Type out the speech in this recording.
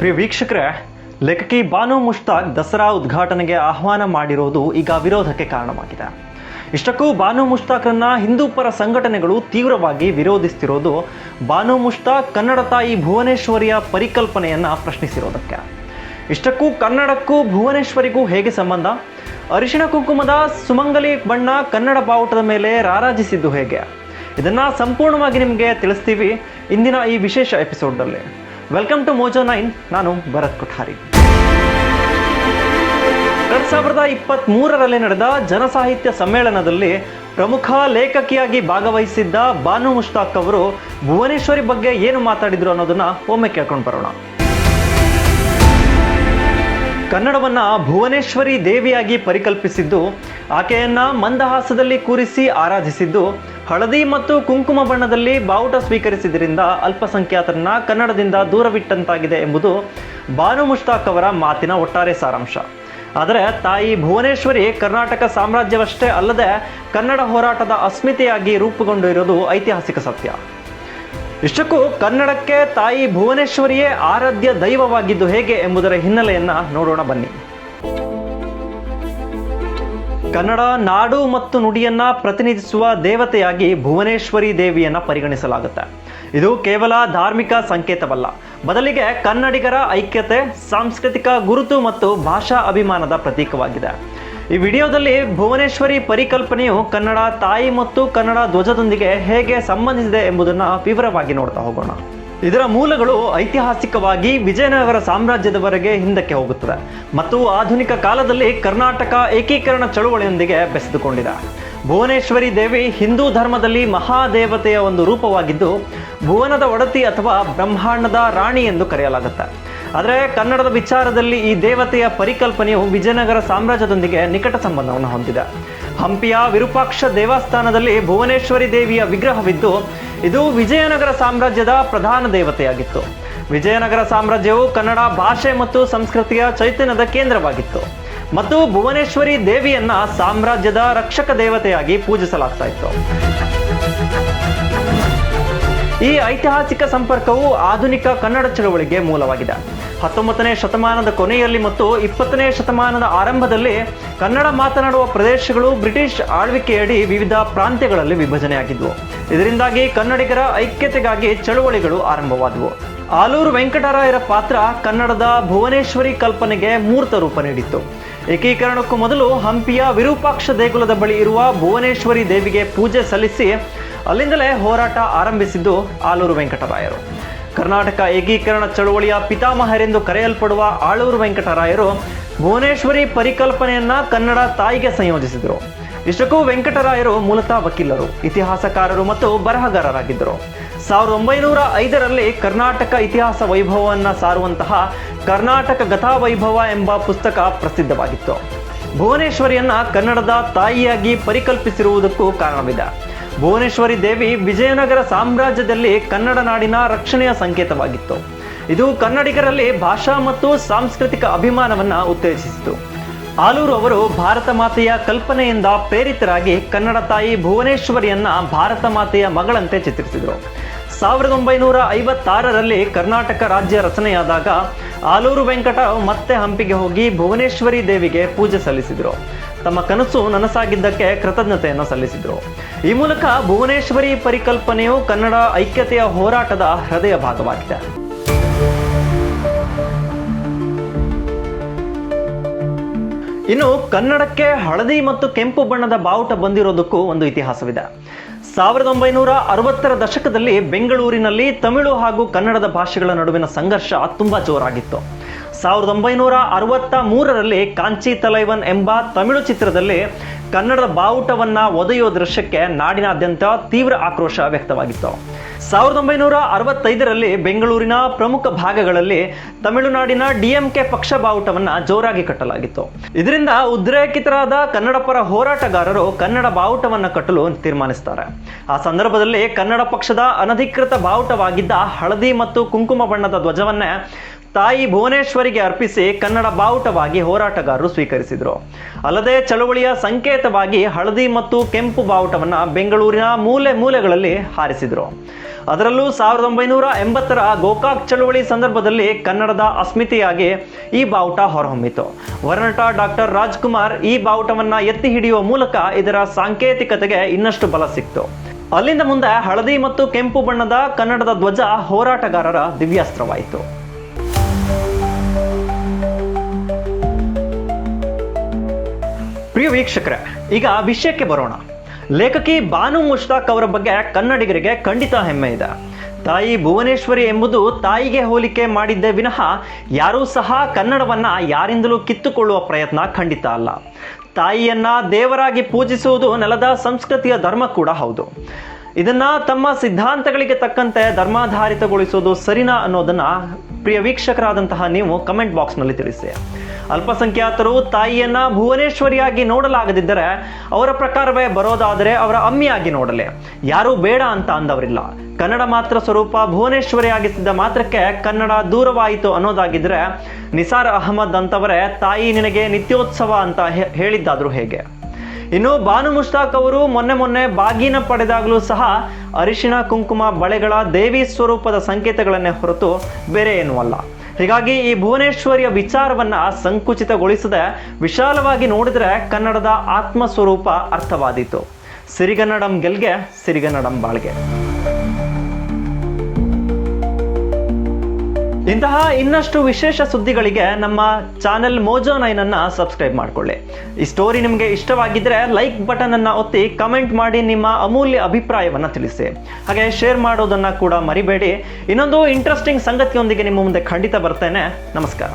ಪ್ರಿಯ ವೀಕ್ಷಕರೇ, ಲೇಖಕಿ ಬಾನು ಮುಷ್ತಾಕ್ ದಸರಾ ಉದ್ಘಾಟನೆಗೆ ಆಹ್ವಾನ ಮಾಡಿರೋದು ಈಗ ವಿರೋಧಕ್ಕೆ ಕಾರಣವಾಗಿದೆ. ಇಷ್ಟಕ್ಕೂ ಬಾನು ಮುಷ್ತಾಕ್ರನ್ನ ಹಿಂದೂ ಪರ ಸಂಘಟನೆಗಳು ತೀವ್ರವಾಗಿ ವಿರೋಧಿಸ್ತಿರೋದು ಬಾನು ಮುಷ್ತಾಕ್ ಕನ್ನಡ ತಾಯಿ ಭುವನೇಶ್ವರಿಯ ಪರಿಕಲ್ಪನೆಯನ್ನ ಪ್ರಶ್ನಿಸಿರೋದಕ್ಕೆ. ಇಷ್ಟಕ್ಕೂ ಕನ್ನಡಕ್ಕೂ ಭುವನೇಶ್ವರಿಗೂ ಹೇಗೆ ಸಂಬಂಧ? ಅರಿಶಿಣ ಕುಂಕುಮದ ಸುಮಂಗಲಿ ಬಣ್ಣ ಕನ್ನಡ ಬಾವುಟದ ಮೇಲೆ ರಾರಾಜಿಸಿದ್ದು ಹೇಗೆ? ಇದನ್ನ ಸಂಪೂರ್ಣವಾಗಿ ನಿಮಗೆ ತಿಳಿಸ್ತೀವಿ ಇಂದಿನ ಈ ವಿಶೇಷ ಎಪಿಸೋಡ್ನಲ್ಲಿ. ವೆಲ್ಕಮ್ ಟು ಮೋಜೋ ನೈನ್ ನಾನು ಭರತ್ ಕೊಠಾರಿ. ಎರಡ್ ಸಾವಿರದ ಇಪ್ಪತ್ತ್ ಮೂರರಲ್ಲಿ ನಡೆದ ಜನಸಾಹಿತ್ಯ ಸಮ್ಮೇಳನದಲ್ಲಿ ಪ್ರಮುಖ ಲೇಖಕಿಯಾಗಿ ಭಾಗವಹಿಸಿದ್ದ ಬಾನು ಮುಷ್ತಾಕ್ ಅವರು ಭುವನೇಶ್ವರಿ ಬಗ್ಗೆ ಏನು ಮಾತಾಡಿದ್ರು ಅನ್ನೋದನ್ನ ಒಮ್ಮೆ ಕೇಳ್ಕೊಂಡು ಬರೋಣ. ಕನ್ನಡವನ್ನ ಭುವನೇಶ್ವರಿ ದೇವಿಯಾಗಿ ಪರಿಕಲ್ಪಿಸಿದ್ದು ಆಕೆಯನ್ನ ಮಂದಹಾಸದಲ್ಲಿ ಕೂರಿಸಿ ಆರಾಧಿಸಿದ್ದು, ಹಳದಿ ಮತ್ತು ಕುಂಕುಮ ಬಣ್ಣದಲ್ಲಿ ಬಾವುಟ ಸ್ವೀಕರಿಸಿದ್ರಿಂದ ಅಲ್ಪಸಂಖ್ಯಾತರನ್ನ ಕನ್ನಡದಿಂದ ದೂರವಿಟ್ಟಂತಾಗಿದೆ ಎಂಬುದು ಬಾನು ಮುಷ್ತಾಕ್ ಅವರ ಮಾತಿನ ಒಟ್ಟಾರೆ ಸಾರಾಂಶ. ಆದರೆ ತಾಯಿ ಭುವನೇಶ್ವರಿ ಕರ್ನಾಟಕ ಸಾಮ್ರಾಜ್ಯವಷ್ಟೇ ಅಲ್ಲದೆ ಕನ್ನಡ ಹೋರಾಟದ ಅಸ್ಮಿತೆಯಾಗಿ ರೂಪುಗೊಂಡಿರೋದು ಐತಿಹಾಸಿಕ ಸತ್ಯ. ಇಷ್ಟಕ್ಕೂ ಕನ್ನಡಕ್ಕೆ ತಾಯಿ ಭುವನೇಶ್ವರಿಯೇ ಆರಾಧ್ಯ ದೈವವಾಗಿದ್ದು ಹೇಗೆ ಎಂಬುದರ ಹಿನ್ನೆಲೆಯನ್ನ ನೋಡೋಣ ಬನ್ನಿ. ಕನ್ನಡ ನಾಡು ಮತ್ತು ನುಡಿಯನ್ನ ಪ್ರತಿನಿಧಿಸುವ ದೇವತೆಯಾಗಿ ಭುವನೇಶ್ವರಿ ದೇವಿಯನ್ನ ಪರಿಗಣಿಸಲಾಗುತ್ತೆ. ಇದು ಕೇವಲ ಧಾರ್ಮಿಕ ಸಂಕೇತವಲ್ಲ. ಬದಲಿಗೆ ಕನ್ನಡಿಗರ ಐಕ್ಯತೆ, ಸಾಂಸ್ಕೃತಿಕ ಗುರುತು ಮತ್ತು ಭಾಷಾ ಅಭಿಮಾನದ ಪ್ರತೀಕವಾಗಿದೆ. ಈ ವಿಡಿಯೋದಲ್ಲಿ ಭುವನೇಶ್ವರಿ ಪರಿಕಲ್ಪನೆಯು ಕನ್ನಡ ತಾಯಿ ಮತ್ತು ಕನ್ನಡ ಧ್ವಜದೊಂದಿಗೆ ಹೇಗೆ ಸಂಬಂಧಿಸಿದೆ ಎಂಬುದನ್ನು ವಿವರವಾಗಿ ನೋಡ್ತಾ ಹೋಗೋಣ. ಇದರ ಮೂಲಗಳು ಐತಿಹಾಸಿಕವಾಗಿ ವಿಜಯನಗರ ಸಾಮ್ರಾಜ್ಯದವರೆಗೆ ಹಿಂದಕ್ಕೆ ಹೋಗುತ್ತದೆ ಮತ್ತು ಆಧುನಿಕ ಕಾಲದಲ್ಲಿ ಕರ್ನಾಟಕ ಏಕೀಕರಣ ಚಳುವಳಿಯೊಂದಿಗೆ ಬೆಸೆದುಕೊಂಡಿದೆ. ಭುವನೇಶ್ವರಿ ದೇವಿ ಹಿಂದೂ ಧರ್ಮದಲ್ಲಿ ಮಹಾದೇವತೆಯ ಒಂದು ರೂಪವಾಗಿದ್ದು, ಭುವನದ ಒಡತಿ ಅಥವಾ ಬ್ರಹ್ಮಾಂಡದ ರಾಣಿ ಎಂದು ಕರೆಯಲಾಗುತ್ತೆ. ಆದರೆ ಕನ್ನಡದ ವಿಚಾರದಲ್ಲಿ ಈ ದೇವತೆಯ ಪರಿಕಲ್ಪನೆಯು ವಿಜಯನಗರ ಸಾಮ್ರಾಜ್ಯದೊಂದಿಗೆ ನಿಕಟ ಸಂಬಂಧವನ್ನು ಹೊಂದಿದೆ. ಹಂಪಿಯ ವಿರೂಪಾಕ್ಷ ದೇವಸ್ಥಾನದಲ್ಲಿ ಭುವನೇಶ್ವರಿ ದೇವಿಯ ವಿಗ್ರಹವಿದ್ದು, ಇದು ವಿಜಯನಗರ ಸಾಮ್ರಾಜ್ಯದ ಪ್ರಧಾನ ದೇವತೆಯಾಗಿತ್ತು. ವಿಜಯನಗರ ಸಾಮ್ರಾಜ್ಯವು ಕನ್ನಡ ಭಾಷೆ ಮತ್ತು ಸಂಸ್ಕೃತಿಯ ಚೈತನ್ಯದ ಕೇಂದ್ರವಾಗಿತ್ತು. ಮತ್ತು ಭುವನೇಶ್ವರಿ ದೇವಿಯನ್ನ ಸಾಮ್ರಾಜ್ಯದ ರಕ್ಷಕ ದೇವತೆಯಾಗಿ ಪೂಜಿಸಲಾಗ್ತಾ ಇತ್ತು. ಈ ಐತಿಹಾಸಿಕ ಸಂಪರ್ಕವು ಆಧುನಿಕ ಕನ್ನಡ ಚಳವಳಿಗೆ ಮೂಲವಾಗಿದೆ. ಹತ್ತೊಂಬತ್ತನೇ ಶತಮಾನದ ಕೊನೆಯಲ್ಲಿ ಮತ್ತು ಇಪ್ಪತ್ತನೇ ಶತಮಾನದ ಆರಂಭದಲ್ಲಿ ಕನ್ನಡ ಮಾತನಾಡುವ ಪ್ರದೇಶಗಳು ಬ್ರಿಟಿಷ್ ಆಳ್ವಿಕೆಯಡಿ ವಿವಿಧ ಪ್ರಾಂತ್ಯಗಳಲ್ಲಿ ವಿಭಜನೆಯಾಗಿದ್ವು. ಇದರಿಂದಾಗಿ ಕನ್ನಡಿಗರ ಐಕ್ಯತೆಗಾಗಿ ಚಳುವಳಿಗಳು ಆರಂಭವಾದವು. ಆಲೂರು ವೆಂಕಟರಾಯರ ಪಾತ್ರ ಕನ್ನಡದ ಭುವನೇಶ್ವರಿ ಕಲ್ಪನೆಗೆ ಮೂರ್ತ ರೂಪ ನೀಡಿತ್ತು. ಏಕೀಕರಣಕ್ಕೂ ಮೊದಲು ಹಂಪಿಯ ವಿರೂಪಾಕ್ಷ ದೇಗುಲದ ಬಳಿ ಇರುವ ಭುವನೇಶ್ವರಿ ದೇವಿಗೆ ಪೂಜೆ ಸಲ್ಲಿಸಿ ಅಲ್ಲಿಂದಲೇ ಹೋರಾಟ ಆರಂಭಿಸಿದ್ದು ಆಲೂರು ವೆಂಕಟರಾಯರು. ಕರ್ನಾಟಕ ಏಕೀಕರಣ ಚಳುವಳಿಯ ಪಿತಾಮಹರೆಂದು ಕರೆಯಲ್ಪಡುವ ಆಳೂರು ವೆಂಕಟರಾಯರು ಭುವನೇಶ್ವರಿ ಪರಿಕಲ್ಪನೆಯನ್ನ ಕನ್ನಡ ತಾಯಿಗೆ ಸಂಯೋಜಿಸಿದರು. ಇಷ್ಟಕ್ಕೂ ವೆಂಕಟರಾಯರು ಮೂಲತಃ ವಕೀಲರು, ಇತಿಹಾಸಕಾರರು ಮತ್ತು ಬರಹಗಾರರಾಗಿದ್ದರು. ಸಾವಿರದ ಒಂಬೈನೂರ ಐದರಲ್ಲಿ ಕರ್ನಾಟಕ ಇತಿಹಾಸ ವೈಭವವನ್ನು ಸಾರುವಂತಹ ಕರ್ನಾಟಕ ಗತಾವೈಭವ ಎಂಬ ಪುಸ್ತಕ ಪ್ರಸಿದ್ಧವಾಗಿತ್ತು. ಭುವನೇಶ್ವರಿಯನ್ನ ಕನ್ನಡದ ತಾಯಿಯಾಗಿ ಪರಿಕಲ್ಪಿಸಿರುವುದಕ್ಕೂ ಕಾರಣವಿದೆ. ಭುವನೇಶ್ವರಿ ದೇವಿ ವಿಜಯನಗರ ಸಾಮ್ರಾಜ್ಯದಲ್ಲಿ ಕನ್ನಡ ನಾಡಿನ ರಕ್ಷಣೆಯ ಸಂಕೇತವಾಗಿತ್ತು. ಇದು ಕನ್ನಡಿಗರಲ್ಲಿ ಭಾಷಾ ಮತ್ತು ಸಾಂಸ್ಕೃತಿಕ ಅಭಿಮಾನವನ್ನು ಉತ್ತೇಜಿಸಿತು. ಆಲೂರು ಅವರು ಭಾರತ ಮಾತೆಯ ಕಲ್ಪನೆಯಿಂದ ಪ್ರೇರಿತರಾಗಿ ಕನ್ನಡ ತಾಯಿ ಭುವನೇಶ್ವರಿಯನ್ನ ಭಾರತ ಮಾತೆಯ ಮಗಳಂತೆ ಚಿತ್ರಿಸಿದರು. ಸಾವಿರದ ಒಂಬೈನೂರ ಐವತ್ತಾರರಲ್ಲಿ ಕರ್ನಾಟಕ ರಾಜ್ಯ ರಚನೆಯಾದಾಗ ಆಲೂರು ವೆಂಕಟ ಮತ್ತೆ ಹಂಪಿಗೆ ಹೋಗಿ ಭುವನೇಶ್ವರಿ ದೇವಿಗೆ ಪೂಜೆ ಸಲ್ಲಿಸಿದರು. ತಮ್ಮ ಕನಸು ನನಸಾಗಿದ್ದಕ್ಕೆ ಕೃತಜ್ಞತೆಯನ್ನು ಸಲ್ಲಿಸಿದರು. ಈ ಮೂಲಕ ಭುವನೇಶ್ವರಿ ಪರಿಕಲ್ಪನೆಯು ಕನ್ನಡ ಐಕ್ಯತೆಯ ಹೋರಾಟದ ಹೃದಯ ಭಾಗವಾಗಿದೆ. ಇನ್ನು ಕನ್ನಡಕ್ಕೆ ಹಳದಿ ಮತ್ತು ಕೆಂಪು ಬಣ್ಣದ ಬಾವುಟ ಬಂದಿರೋದಕ್ಕೂ ಒಂದು ಇತಿಹಾಸವಿದೆ. ಸಾವಿರದ ಒಂಬೈನೂರ ಅರವತ್ತರ ದಶಕದಲ್ಲಿ ಬೆಂಗಳೂರಿನಲ್ಲಿ ತಮಿಳು ಹಾಗೂ ಕನ್ನಡದ ಭಾಷೆಗಳ ನಡುವಿನ ಸಂಘರ್ಷ ತುಂಬಾ ಜೋರಾಗಿತ್ತು. ಸಾವಿರದ ಒಂಬೈನೂರ ಅರವತ್ತ ಮೂರರಲ್ಲಿ ಕಾಂಚಿ ತಲೈವನ್ ಎಂಬ ತಮಿಳು ಚಿತ್ರದಲ್ಲಿ ಕನ್ನಡದ ಬಾವುಟವನ್ನ ಒದೆಯುವ ದೃಶ್ಯಕ್ಕೆ ನಾಡಿನಾದ್ಯಂತ ತೀವ್ರ ಆಕ್ರೋಶ ವ್ಯಕ್ತವಾಗಿತ್ತು. ಸಾವಿರದ ಒಂಬೈನೂರ ಅರವತ್ತೈದರಲ್ಲಿ ಬೆಂಗಳೂರಿನ ಪ್ರಮುಖ ಭಾಗಗಳಲ್ಲಿ ತಮಿಳುನಾಡಿನ ಡಿಎಂಕೆ ಪಕ್ಷ ಬಾವುಟವನ್ನು ಜೋರಾಗಿ ಕಟ್ಟಲಾಗಿತ್ತು. ಇದರಿಂದ ಉದ್ರೇಕಿತರಾದ ಕನ್ನಡ ಪರ ಹೋರಾಟಗಾರರು ಕನ್ನಡ ಬಾವುಟವನ್ನು ಕಟ್ಟಲು ತೀರ್ಮಾನಿಸ್ತಾರೆ. ಆ ಸಂದರ್ಭದಲ್ಲಿ ಕನ್ನಡ ಪಕ್ಷದ ಅನಧಿಕೃತ ಬಾವುಟವಾಗಿದ್ದ ಹಳದಿ ಮತ್ತು ಕುಂಕುಮ ಬಣ್ಣದ ಧ್ವಜವನ್ನೇ ತಾಯಿ ಭುವನೇಶ್ವರಿಗೆ ಅರ್ಪಿಸಿ ಕನ್ನಡ ಬಾವುಟವಾಗಿ ಹೋರಾಟಗಾರರು ಸ್ವೀಕರಿಸಿದರು. ಅಲ್ಲದೆ ಚಳುವಳಿಯ ಸಂಕೇತವಾಗಿ ಹಳದಿ ಮತ್ತು ಕೆಂಪು ಬಾವುಟವನ್ನು ಬೆಂಗಳೂರಿನ ಮೂಲೆ ಮೂಲೆಗಳಲ್ಲಿ ಹಾರಿಸಿದರು. ಅದರಲ್ಲೂ ಸಾವಿರದ ಒಂಬೈನೂರ ಎಂಬತ್ತರ ಗೋಕಾಕ್ ಚಳುವಳಿ ಸಂದರ್ಭದಲ್ಲಿ ಕನ್ನಡದ ಅಸ್ಮಿತೆಯಾಗಿ ಈ ಬಾವುಟ ಹೊರಹೊಮ್ಮಿತು. ವರನಟ ಡಾಕ್ಟರ್ ರಾಜ್ಕುಮಾರ್ ಈ ಬಾವುಟವನ್ನು ಎತ್ತಿ ಹಿಡಿಯುವ ಮೂಲಕ ಇದರ ಸಾಂಕೇತಿಕತೆಗೆ ಇನ್ನಷ್ಟು ಬಲ ಸಿಕ್ತು. ಅಲ್ಲಿಂದ ಮುಂದೆ ಹಳದಿ ಮತ್ತು ಕೆಂಪು ಬಣ್ಣದ ಕನ್ನಡದ ಧ್ವಜ ಹೋರಾಟಗಾರರ ದಿವ್ಯಾಸ್ತ್ರವಾಯಿತು. ವೀಕ್ಷಕರೇ, ಈಗ ವಿಷಯಕ್ಕೆ ಬರೋಣ. ಲೇಖಕಿ ಬಾನು ಮುಷ್ತಾಕ್ ಅವರ ಬಗ್ಗೆ ಕನ್ನಡಿಗರಿಗೆ ಖಂಡಿತ ಹೆಮ್ಮೆ ಇದೆ. ತಾಯಿ ಭುವನೇಶ್ವರಿ ಎಂಬುದು ತಾಯಿಗೆ ಹೋಲಿಕೆ ಮಾಡಿದ್ದೇ ವಿನಃ ಯಾರೂ ಸಹ ಕನ್ನಡವನ್ನ ಯಾರಿಂದಲೂ ಕಿತ್ತುಕೊಳ್ಳುವ ಪ್ರಯತ್ನ ಖಂಡಿತ ಅಲ್ಲ. ತಾಯಿಯನ್ನ ದೇವರಾಗಿ ಪೂಜಿಸುವುದು ನೆಲದ ಸಂಸ್ಕೃತಿಯ ಧರ್ಮ ಕೂಡ ಹೌದು. ಇದನ್ನ ತಮ್ಮ ಸಿದ್ಧಾಂತಗಳಿಗೆ ತಕ್ಕಂತೆ ಧರ್ಮಾಧಾರಿತಗೊಳಿಸೋದು ಸರಿನಾ ಅನ್ನೋದನ್ನ ಪ್ರಿಯ ವೀಕ್ಷಕರಾದಂತಹ ನೀವು ಕಮೆಂಟ್ ಬಾಕ್ಸ್ನಲ್ಲಿ ತಿಳಿಸಿ. ಅಲ್ಪಸಂಖ್ಯಾತರು ತಾಯಿಯನ್ನ ಭುವನೇಶ್ವರಿಯಾಗಿ ನೋಡಲಾಗದಿದ್ದರೆ ಅವರ ಪ್ರಕಾರವೇ ಬರೋದಾದರೆ ಅವರ ಅಮ್ಮಿಯಾಗಿ ನೋಡಲಿ. ಯಾರೂ ಬೇಡ ಅಂತ ಅಂದವರಿಲ್ಲ. ಕನ್ನಡ ಮಾತ್ರ ಸ್ವರೂಪ ಭುವನೇಶ್ವರಿಯಾಗಿಸಿದ ಮಾತ್ರಕ್ಕೆ ಕನ್ನಡ ದೂರವಾಯಿತು ಅನ್ನೋದಾಗಿದ್ರೆ ನಿಸಾರ್ ಅಹಮದ್ ಅಂತವರೇ ತಾಯಿ ನಿನಗೆ ನಿತ್ಯೋತ್ಸವ ಅಂತ ಹೇಳಿದ್ದಾದ್ರೂ ಹೇಗೆ? ಇನ್ನು ಬಾನು ಮುಷ್ತಾಕ್ ಅವರು ಮೊನ್ನೆ ಮೊನ್ನೆ ಬಾಗಿನ ಪಡೆದಾಗಲೂ ಸಹ ಅರಿಶಿಣ ಕುಂಕುಮ ಬಳೆಗಳ ದೇವಿ ಸ್ವರೂಪದ ಸಂಕೇತಗಳನ್ನೇ ಹೊರತು ಬೇರೆ ಏನೂ ಅಲ್ಲ. ಹೀಗಾಗಿ ಈ ಭುವನೇಶ್ವರಿಯ ವಿಚಾರವನ್ನ ಸಂಕುಚಿತಗೊಳಿಸದೆ ವಿಶಾಲವಾಗಿ ನೋಡಿದ್ರೆ ಕನ್ನಡದ ಆತ್ಮ ಸ್ವರೂಪ ಅರ್ಥವಾದೀತು. ಸಿರಿಗನ್ನಡಂ ಗೆಲ್ಗೆ, ಸಿರಿಗನ್ನಡಂ ಬಾಳ್ಗೆ. ಇಂತಹ ಇನ್ನಷ್ಟು ವಿಶೇಷ ಸುದ್ದಿಗಳಿಗೆ ನಮ್ಮ ಚಾನೆಲ್ ಮೋಜೋ ನೈನ್ ಅನ್ನ ಸಬ್ಸ್ಕ್ರೈಬ್ ಮಾಡ್ಕೊಳ್ಳಿ. ಈ ಸ್ಟೋರಿ ನಿಮಗೆ ಇಷ್ಟವಾಗಿದ್ರೆ ಲೈಕ್ ಬಟನ್ ಅನ್ನ ಒತ್ತಿ ಕಮೆಂಟ್ ಮಾಡಿ ನಿಮ್ಮ ಅಮೂಲ್ಯ ಅಭಿಪ್ರಾಯವನ್ನ ತಿಳಿಸಿ. ಹಾಗೆ ಶೇರ್ ಮಾಡೋದನ್ನ ಕೂಡ ಮರಿಬೇಡಿ. ಇನ್ನೊಂದು ಇಂಟ್ರೆಸ್ಟಿಂಗ್ ಸಂಗತಿಯೊಂದಿಗೆ ನಿಮ್ಮ ಮುಂದೆ ಖಂಡಿತ ಬರ್ತೇನೆ. ನಮಸ್ಕಾರ.